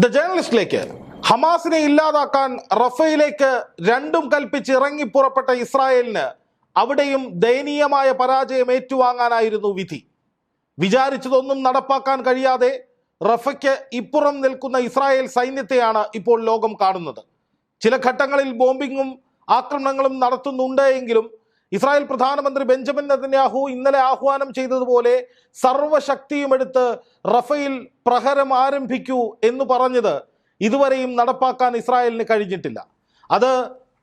The ജേർണലിസ്റ്റിലേക്ക് ഹമാസിനെ ഇല്ലാതാക്കാൻ റഫയിലേക്ക് രണ്ടും കൽപ്പിച്ച് ഇറങ്ങി പുറപ്പെട്ട ഇസ്രായേലിന് അവിടെയും ദയനീയമായ പരാജയം ഏറ്റുവാങ്ങാനായിരുന്നു വിധി. വിചാരിച്ചതൊന്നും നടപ്പാക്കാൻ കഴിയാതെ റഫയ്ക്ക് ഇപ്പുറം നിൽക്കുന്ന ഇസ്രായേൽ സൈന്യത്തെയാണ് ഇപ്പോൾ ലോകം കാണുന്നത്. ചില ഘട്ടങ്ങളിൽ ബോംബിങ്ങും ആക്രമണങ്ങളും നടത്തുന്നുണ്ട് എങ്കിലും ഇസ്രായേൽ പ്രധാനമന്ത്രി ബെഞ്ചമിൻ നെതന്യാഹു ഇന്നലെ ആഹ്വാനം ചെയ്തതുപോലെ സർവശക്തിയുമെടുത്ത് റഫയിൽ പ്രഹരം ആരംഭിക്കൂ എന്ന് പറഞ്ഞത് ഇതുവരെയും നടപ്പാക്കാൻ ഇസ്രായേലിന് കഴിഞ്ഞിട്ടില്ല. അത്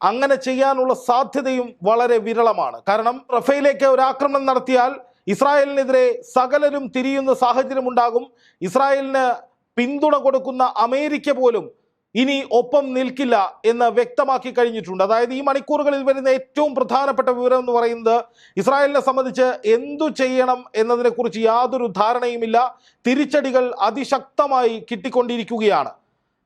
അങ്ങനെ ചെയ്യാനുള്ള സാധ്യതയും വളരെ വിരളമാണ്. കാരണം റഫയിലേക്ക് ഒരു ആക്രമണം നടത്തിയാൽ ഇസ്രായേലിനെതിരെ സകലരും തിരിയുന്ന സാഹചര്യം ഉണ്ടാകും. ഇസ്രായേലിന് പിന്തുണ കൊടുക്കുന്ന അമേരിക്ക പോലും ഇനി ഒപ്പം നിൽക്കില്ല എന്ന് വ്യക്തമാക്കി കഴിഞ്ഞിട്ടുണ്ട്. അതായത് ഈ മണിക്കൂറുകളിൽ വരുന്ന ഏറ്റവും പ്രധാനപ്പെട്ട വിവരം എന്ന് പറയുന്നത് ഇസ്രായേലിനെ സംബന്ധിച്ച് എന്തു ചെയ്യണം എന്നതിനെക്കുറിച്ച് യാതൊരു ധാരണയുമില്ല. തിരിച്ചടികൾ അതിശക്തമായി കിട്ടിക്കൊണ്ടിരിക്കുകയാണ്.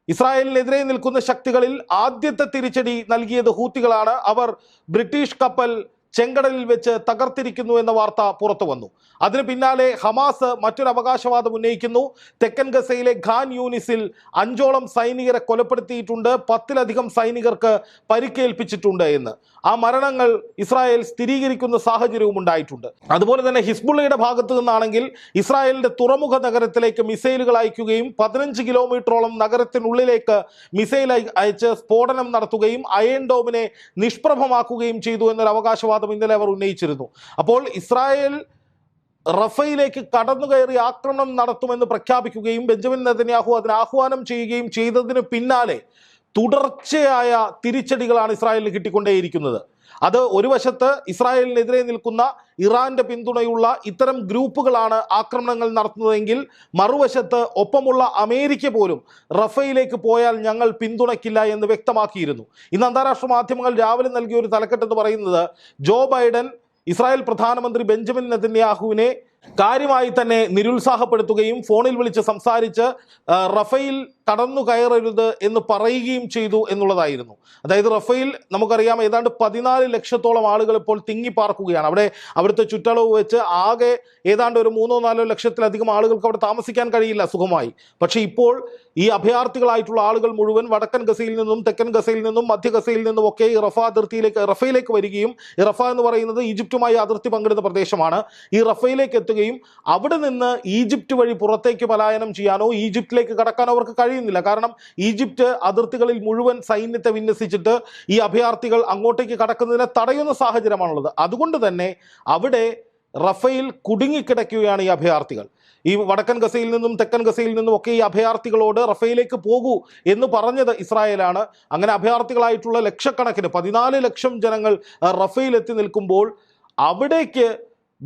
ഇസ്രായേലിനെതിരെ നിൽക്കുന്ന ശക്തികളിൽ ആദ്യത്തെ തിരിച്ചടി നൽകിയത് ഹൂത്തികളാണ്. അവർ ബ്രിട്ടീഷ് കപ്പൽ ചെങ്കടലിൽ വെച്ച് തകർത്തിരിക്കുന്നു എന്ന വാർത്ത പുറത്തു വന്നു. അതിന് പിന്നാലെ ഹമാസ് മറ്റൊരു അവകാശവാദം ഉന്നയിക്കുന്നു. തെക്കൻ ഗസയിലെ ഖാൻ യൂണിസിൽ അഞ്ചോളം സൈനികരെ കൊലപ്പെടുത്തിയിട്ടുണ്ട്. പത്തിലധികം സൈനികർക്ക് പരിക്കേൽപ്പിച്ചിട്ടുണ്ട് എന്ന്. ആ മരണങ്ങൾ ഇസ്രായേൽ സ്ഥിരീകരിക്കുന്ന സാഹചര്യവും ഉണ്ടായിട്ടുണ്ട്. അതുപോലെ തന്നെ ഹിസ്ബുള്ളയുടെ ഭാഗത്തു നിന്നാണെങ്കിൽ ഇസ്രായേലിന്റെ തുറമുഖ നഗരത്തിലേക്ക് മിസൈലുകൾ അയക്കുകയും പതിനഞ്ച് കിലോമീറ്ററോളം നഗരത്തിനുള്ളിലേക്ക് മിസൈൽ അയച്ച് സ്ഫോടനം നടത്തുകയും അയൺ ഡോമിനെ നിഷ്പ്രഭമാക്കുകയും ചെയ്തു എന്നൊരു അവകാശവാദം ഇന്നലെ അവർ ഉന്നയിച്ചിരുന്നു. അപ്പോൾ ഇസ്രായേൽ റഫയിലേക്ക് കടന്നു കയറി ആക്രമണം നടത്തുമെന്ന് പ്രഖ്യാപിക്കുകയും ബെഞ്ചമിൻ നെതന്യാഹു അതിന് ആഹ്വാനം ചെയ്യുകയും ചെയ്തതിന് പിന്നാലെ തുടർച്ചയായ തിരിച്ചടികളാണ് ഇസ്രായേലിന് കിട്ടിക്കൊണ്ടേയിരിക്കുന്നത്. അത് ഒരു വശത്ത് ഇസ്രായേലിനെതിരെ നിൽക്കുന്ന ഇറാന്റെ പിന്തുണയുള്ള ഇത്തരം ഗ്രൂപ്പുകളാണ് ആക്രമണങ്ങൾ നടത്തുന്നതെങ്കിൽ മറുവശത്ത് ഒപ്പമുള്ള അമേരിക്ക പോലും റഫയിലേക്ക് പോയാൽ ഞങ്ങൾ പിന്തുണയ്ക്കില്ല എന്ന് വ്യക്തമാക്കിയിരുന്നു. ഇന്ന് അന്താരാഷ്ട്ര മാധ്യമങ്ങൾ രാവിലെ നൽകിയ ഒരു തലക്കെട്ട് എന്ന് പറയുന്നത് ജോ ബൈഡൻ ഇസ്രായേൽ പ്രധാനമന്ത്രി ബെഞ്ചമിൻ നെതന്യാഹുവിനെ കാര്യമായി തന്നെ നിരുത്സാഹപ്പെടുത്തുകയും ഫോണിൽ വിളിച്ച് സംസാരിച്ച് റഫേൽ കടന്നു കയറരുത് എന്ന് പറയുകയും ചെയ്തു എന്നുള്ളതായിരുന്നു. അതായത് റഫേൽ നമുക്കറിയാം ഏതാണ്ട് പതിനാല് ലക്ഷത്തോളം ആളുകൾ ഇപ്പോൾ തിങ്ങിപ്പാർക്കുകയാണ്. അവിടെ അവിടുത്തെ ചുറ്റളവ് വെച്ച് ആകെ ഏതാണ്ട് ഒരു മൂന്നോ നാലോ ലക്ഷത്തിലധികം ആളുകൾക്ക് അവിടെ താമസിക്കാൻ കഴിയില്ല സുഖമായി. പക്ഷേ ഇപ്പോൾ ഈ അഭയാർത്ഥികളായിട്ടുള്ള ആളുകൾ മുഴുവൻ വടക്കൻ ഗസയിൽ നിന്നും തെക്കൻ ഗസയിൽ നിന്നും മധ്യ ഗസയിൽ നിന്നും ഒക്കെ ഈ റഫ അതിർത്തിയിലേക്ക് റഫയിലേക്ക് വരികയും ഈ റഫ എന്ന് പറയുന്നത് ഈജിപ്തുമായി അതിർത്തി പങ്കിടുന്ന പ്രദേശമാണ്. ഈ റഫയിലേക്ക് അവിടെ നിന്ന് ഈജിപ്റ്റ് വഴി പുറത്തേക്ക് പലായനം ചെയ്യാനോ ഈജിപ്തിലേക്ക് കടക്കാനോ അവർക്ക് കഴിയുന്നില്ല. കാരണം ഈജിപ്റ്റ് അതിർത്തികളിൽ മുഴുവൻ സൈന്യത്തെ വിന്യസിച്ചിട്ട് ഈ അഭയാർത്ഥികൾ അങ്ങോട്ടേക്ക് കടക്കുന്നതിനെ തടയുന്ന സാഹചര്യമാണുള്ളത്. അതുകൊണ്ട് തന്നെ അവിടെ റഫയിൽ കുടുങ്ങിക്കിടക്കുകയാണ് ഈ അഭയാർത്ഥികൾ. ഈ വടക്കൻ ഗസയിൽ നിന്നും തെക്കൻ ഗസയിൽ നിന്നും ഒക്കെ ഈ അഭയാർത്ഥികളോട് റഫയിലേക്ക് പോകൂ എന്ന് പറഞ്ഞത് ഇസ്രായേലാണ്. അങ്ങനെ അഭയാർത്ഥികളായിട്ടുള്ള ലക്ഷക്കണക്കിന് പതിനാല് ലക്ഷം ജനങ്ങൾ എത്തി നിൽക്കുമ്പോൾ അവിടേക്ക്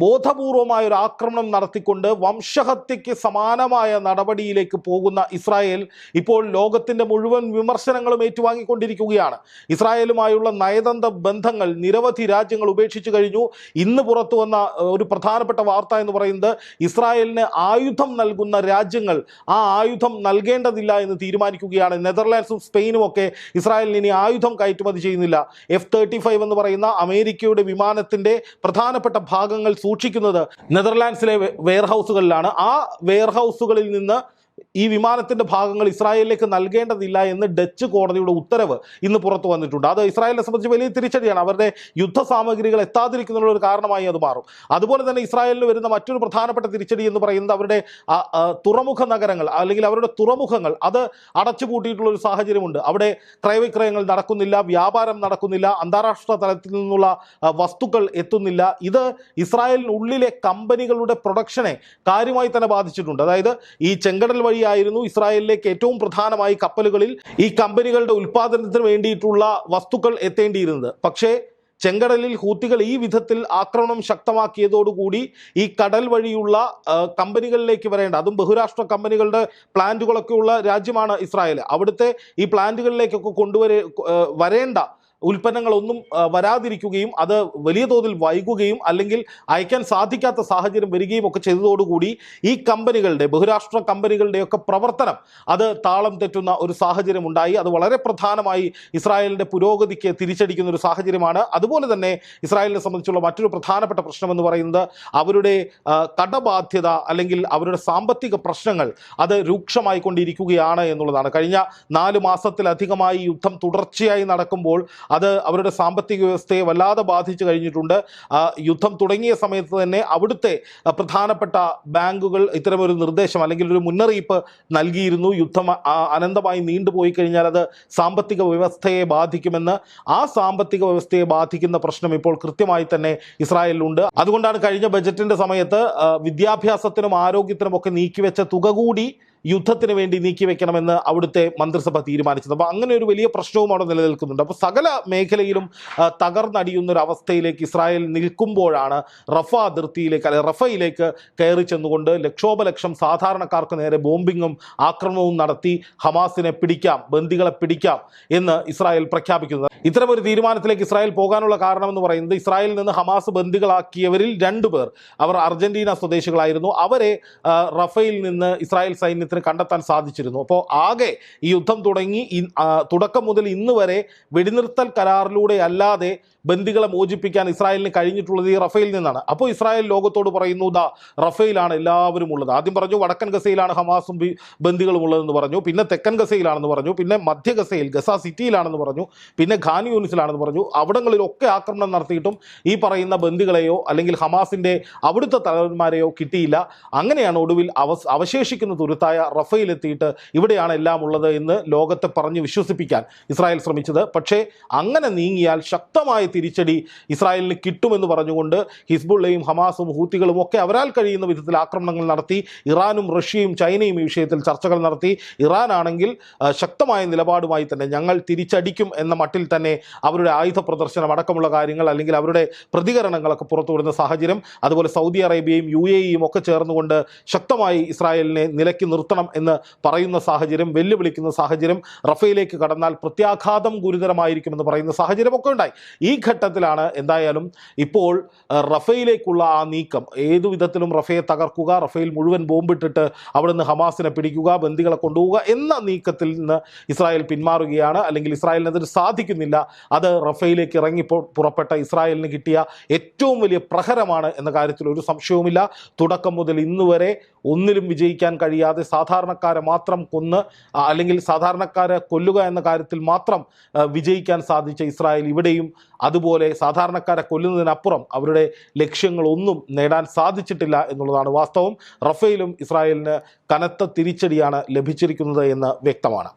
ബോധപൂർവമായ ഒരു ആക്രമണം നടത്തിക്കൊണ്ട് വംശഹത്യയ്ക്ക് സമാനമായ നടപടിയിലേക്ക് പോകുന്ന ഇസ്രായേൽ ഇപ്പോൾ ലോകത്തിന്റെ മുഴുവൻ വിമർശനങ്ങളും ഏറ്റുവാങ്ങിക്കൊണ്ടിരിക്കുകയാണ്. ഇസ്രായേലുമായുള്ള നയതന്ത്ര ബന്ധങ്ങൾ നിരവധി രാജ്യങ്ങൾ ഉപേക്ഷിച്ചു കഴിഞ്ഞു. ഇന്ന് പുറത്തു വന്ന ഒരു പ്രധാനപ്പെട്ട വാർത്ത എന്ന് പറയുന്നത് ഇസ്രായേലിന് ആയുധം നൽകുന്ന രാജ്യങ്ങൾ ആ ആയുധം നൽകേണ്ടതില്ല എന്ന് തീരുമാനിക്കുകയാണ്. നെതർലാൻഡ്സും സ്പെയിനും ഒക്കെ ഇസ്രായേലിന് ഇനി ആയുധം കയറ്റുമതി ചെയ്യുന്നില്ല. എഫ് തേർട്ടി ഫൈവ് എന്ന് പറയുന്ന അമേരിക്കയുടെ വിമാനത്തിന്റെ പ്രധാനപ്പെട്ട ഭാഗങ്ങൾ സൂക്ഷിക്കുന്നത് നെതർലാൻഡ്സിലെ വെയർഹൗസുകളിലാണ്. ആ വെയർഹൗസുകളിൽ നിന്ന് ഈ വിമാനത്തിന്റെ ഭാഗങ്ങൾ ഇസ്രായേലിലേക്ക് നൽകേണ്ടതില്ല എന്ന് ഡച്ച് കോടതിയുടെ ഉത്തരവ് ഇന്ന് പുറത്തു വന്നിട്ടുണ്ട്. അത് ഇസ്രായേലിനെ സംബന്ധിച്ച് വലിയ തിരിച്ചടിയാണ്. അവരുടെ യുദ്ധ സാമഗ്രികൾ എത്താതിരിക്കുന്നതിനുള്ള ഒരു കാരണമായി അത് മാറും. അതുപോലെ തന്നെ ഇസ്രായേലിന് വരുന്ന മറ്റൊരു പ്രധാനപ്പെട്ട തിരിച്ചടി എന്ന് പറയുന്നത് അവരുടെ തുറമുഖ നഗരങ്ങൾ അല്ലെങ്കിൽ അവരുടെ തുറമുഖങ്ങൾ. അത് അടച്ചുപൂട്ടിയിട്ടുള്ള ഒരു സാഹചര്യമുണ്ട്. അവിടെ ക്രയവിക്രയങ്ങൾ നടക്കുന്നില്ല വ്യാപാരം നടക്കുന്നില്ല അന്താരാഷ്ട്ര തലത്തിൽ നിന്നുള്ള വസ്തുക്കൾ എത്തുന്നില്ല. ഇത് ഇസ്രായേലിനുള്ളിലെ കമ്പനികളുടെ പ്രൊഡക്ഷനെ കാര്യമായി തന്നെ ബാധിച്ചിട്ടുണ്ട്. അതായത് ഈ ചെങ്കടൽ വഴിയായിരുന്നു ഇസ്രായേലിലേക്ക് ഏറ്റവും പ്രധാനമായി കപ്പലുകളിൽ ഈ കമ്പനികളുടെ ഉൽപ്പാദനത്തിന് വേണ്ടിയിട്ടുള്ള വസ്തുക്കൾ എത്തേണ്ടിയിരുന്നത്. പക്ഷേ ചെങ്കടലിൽ ഹൂത്തികൾ ഈ വിധത്തിൽ ആക്രമണം ശക്തമാക്കിയതോടുകൂടി ഈ കടൽ വഴിയുള്ള കമ്പനികളിലേക്ക് വരേണ്ട അതും ബഹുരാഷ്ട്ര കമ്പനികളുടെ പ്ലാന്റുകളൊക്കെ ഉള്ള രാജ്യമാണ് ഇസ്രായേൽ. അവിടുത്തെ ഈ പ്ലാന്റുകളിലേക്കൊക്കെ കൊണ്ടുവരെ വരേണ്ട ഉൽപ്പന്നങ്ങളൊന്നും വരാതിരിക്കുകയും അത് വലിയ തോതിൽ വൈകുകയും അല്ലെങ്കിൽ അയക്കാൻ സാധിക്കാത്ത സാഹചര്യം വരികയും ഒക്കെ ചെയ്തതോടുകൂടി ഈ കമ്പനികളുടെ ബഹുരാഷ്ട്ര കമ്പനികളുടെയൊക്കെ പ്രവർത്തനം അത് താളം തെറ്റുന്ന ഒരു സാഹചര്യം ഉണ്ടായി. അത് വളരെ പ്രധാനമായി ഇസ്രായേലിന്റെ പുരോഗതിക്ക് തിരിച്ചടിക്കുന്ന ഒരു സാഹചര്യമാണ്. അതുപോലെ തന്നെ ഇസ്രായേലിനെ സംബന്ധിച്ചുള്ള മറ്റൊരു പ്രധാനപ്പെട്ട പ്രശ്നം എന്ന് പറയുന്നത് അവരുടെ കടബാധ്യത അല്ലെങ്കിൽ അവരുടെ സാമ്പത്തിക പ്രശ്നങ്ങൾ അത് രൂക്ഷമായിക്കൊണ്ടിരിക്കുകയാണ് എന്നുള്ളതാണ്. കഴിഞ്ഞ നാല് മാസത്തിലധികമായി യുദ്ധം തുടർച്ചയായി നടക്കുമ്പോൾ അത് അവരുടെ സാമ്പത്തിക വ്യവസ്ഥയെ വല്ലാതെ ബാധിച്ചു കഴിഞ്ഞിട്ടുണ്ട്. യുദ്ധം തുടങ്ങിയ സമയത്ത് തന്നെ അവിടുത്തെ പ്രധാനപ്പെട്ട ബാങ്കുകൾ ഇത്തരമൊരു നിർദ്ദേശം അല്ലെങ്കിൽ ഒരു മുന്നറിയിപ്പ് നൽകിയിരുന്നു. യുദ്ധം അനന്തമായി നീണ്ടുപോയി കഴിഞ്ഞാൽ അത് സാമ്പത്തിക വ്യവസ്ഥയെ ബാധിക്കുമെന്ന് ആ സാമ്പത്തിക വ്യവസ്ഥയെ ബാധിക്കുന്ന പ്രശ്നം ഇപ്പോൾ കൃത്യമായി തന്നെ ഇസ്രായേലിലുണ്ട്. അതുകൊണ്ടാണ് കഴിഞ്ഞ ബജറ്റിന്റെ സമയത്ത് വിദ്യാഭ്യാസത്തിനും ആരോഗ്യത്തിനും ഒക്കെ നീക്കിവെച്ച തുക കൂടി യുദ്ധത്തിന് വേണ്ടി നീക്കിവെക്കണമെന്ന് അവിടുത്തെ മന്ത്രിസഭ തീരുമാനിച്ചത്. അപ്പോൾ അങ്ങനെ ഒരു വലിയ പ്രശ്നവും അവിടെ നിലനിൽക്കുന്നുണ്ട്. അപ്പോൾ സകല മേഖലയിലും തകർന്നടിയുന്ന ഒരു അവസ്ഥയിലേക്ക് ഇസ്രായേൽ നിൽക്കുമ്പോഴാണ് റഫ അതിർത്തിയിലേക്ക് അല്ലെ റഫയിലേക്ക് കയറി ചെന്നുകൊണ്ട് ലക്ഷോപലക്ഷം സാധാരണക്കാർക്ക് നേരെ ബോംബിങ്ങും ആക്രമണവും നടത്തി ഹമാസിനെ പിടിക്കാം ബന്ദികളെ പിടിക്കാം എന്ന് ഇസ്രായേൽ പ്രഖ്യാപിക്കുന്നത്. ഇത്തരമൊരു തീരുമാനത്തിലേക്ക് ഇസ്രായേൽ പോകാനുള്ള കാരണമെന്ന് പറയുന്നത് ഇസ്രായേലിൽ നിന്ന് ഹമാസ് ബന്ദികളാക്കിയവരിൽ രണ്ടുപേർ അവർ അർജന്റീന സ്വദേശികളായിരുന്നു. അവരെ റഫയിൽ നിന്ന് ഇസ്രായേൽ സൈന്യത്തിന് കണ്ടെത്താൻ സാധിച്ചിരുന്നു. അപ്പോൾ ആകെ ഈ യുദ്ധം തുടങ്ങി തുടക്കം മുതൽ ഇന്ന് വരെ വെടിനിർത്തൽ കരാറിലൂടെ അല്ലാതെ ബന്ദികളെ മോചിപ്പിക്കാൻ ഇസ്രായേലിന് കഴിഞ്ഞിട്ടുള്ളത് ഈ റഫേൽ നിന്നാണ്. അപ്പോൾ ഇസ്രായേൽ ലോകത്തോട് പറയുന്നു ദാ റഫേലാണ് എല്ലാവരും ഉള്ളത്. ആദ്യം പറഞ്ഞു വടക്കൻ ഗസയിലാണ് ഹമാസും ബന്ദികളും ഉള്ളതെന്ന് പറഞ്ഞു. പിന്നെ തെക്കൻ ഗസയിലാണെന്ന് പറഞ്ഞു. പിന്നെ മധ്യ ഗസയിൽ ഗസ സിറ്റിയിലാണെന്ന് പറഞ്ഞു. പിന്നെ ഖാൻ യൂണിസിലാണെന്ന് പറഞ്ഞു. അവിടങ്ങളിലൊക്കെ ആക്രമണം നടത്തിയിട്ടും ഈ പറയുന്ന ബന്ദികളെയോ അല്ലെങ്കിൽ ഹമാസിന്റെ അവിടുത്തെ തലവന്മാരെയോ കിട്ടിയില്ല. അങ്ങനെയാണ് ഒടുവിൽ അവശേഷിക്കുന്ന തുരുത്തായ റഫയിലെത്തിയിട്ട് ഇവിടെയാണ് എല്ലാം ഉള്ളത് എന്ന് ലോകത്തെ പറഞ്ഞ് വിശ്വസിപ്പിക്കാൻ ഇസ്രായേൽ ശ്രമിച്ചത്. പക്ഷേ അങ്ങനെ നീങ്ങിയാൽ ശക്തമായ തിരിച്ചടി ഇസ്രായേലിന് കിട്ടുമെന്ന് പറഞ്ഞുകൊണ്ട് ഹിസ്ബുള്ളയും ഹമാസും ഹൂത്തികളും ഒക്കെ അവരാൽ കഴിയുന്ന വിധത്തിൽ ആക്രമണങ്ങൾ നടത്തി ഇറാനും റഷ്യയും ചൈനയും ഈ വിഷയത്തിൽ ചർച്ചകൾ നടത്തി. ഇറാൻ ആണെങ്കിൽ ശക്തമായ നിലപാടുമായി തന്നെ ഞങ്ങൾ തിരിച്ചടിക്കും എന്ന മട്ടിൽ തന്നെ അവരുടെ ആയുധ പ്രദർശനം അടക്കമുള്ള കാര്യങ്ങൾ അല്ലെങ്കിൽ അവരുടെ പ്രതികരണങ്ങളൊക്കെ പുറത്തുവിടുന്ന സാഹചര്യം അതുപോലെ സൗദി അറേബ്യയും യു എ ഇയും ഒക്കെ ചേർന്നുകൊണ്ട് ശക്തമായി ഇസ്രായേലിനെ നിലയ്ക്ക് നിർത്തണം എന്ന് പറയുന്ന സാഹചര്യം വെല്ലുവിളിക്കുന്ന സാഹചര്യം റഫയിലേക്ക് കടന്നാൽ പ്രത്യാഘാതം ഗുരുതരമായിരിക്കുമെന്ന് പറയുന്ന സാഹചര്യമൊക്കെ ഉണ്ടായി. ഈ ഘട്ടത്തിലാണ് എന്തായാലും ഇപ്പോൾ റഫയിലേക്കുള്ള ആ നീക്കം. ഏതു വിധത്തിലും റഫയെ തകർക്കുക റഫയിൽ മുഴുവൻ ബോംബിട്ടിട്ട് അവിടുന്ന് ഹമാസിനെ പിടിക്കുക ബന്ദികളെ കൊണ്ടുപോവുക എന്ന നീക്കത്തിൽ നിന്ന് ഇസ്രായേൽ പിന്മാറുകയാണ്. അല്ലെങ്കിൽ ഇസ്രായേലിന് അതിന് സാധിക്കുന്നില്ല. അത് റഫയിലേക്ക് ഇറങ്ങി പുറപ്പെട്ട ഇസ്രായേലിന് കിട്ടിയ ഏറ്റവും വലിയ പ്രഹരമാണ് എന്ന കാര്യത്തിൽ ഒരു സംശയവുമില്ല. തുടക്കം മുതൽ ഇന്ന് വരെ ഒന്നിലും വിജയിക്കാൻ കഴിയാതെ സാധാരണക്കാരെ മാത്രം കൊന്ന് അല്ലെങ്കിൽ സാധാരണക്കാരെ കൊല്ലുക എന്ന കാര്യത്തിൽ മാത്രം വിജയിക്കാൻ സാധിച്ച ഇസ്രായേൽ ഇവിടെയും അതുപോലെ സാധാരണക്കാരെ കൊല്ലുന്നതിനപ്പുറം അവരുടെ ലക്ഷ്യങ്ങളൊന്നും നേടാൻ സാധിച്ചിട്ടില്ല എന്നുള്ളതാണ് വാസ്തവം. റഫേലും ഇസ്രായേലിന് കനത്ത തിരിച്ചടിയാണ് ലഭിച്ചിരിക്കുന്നത് എന്ന് വ്യക്തമാണ്.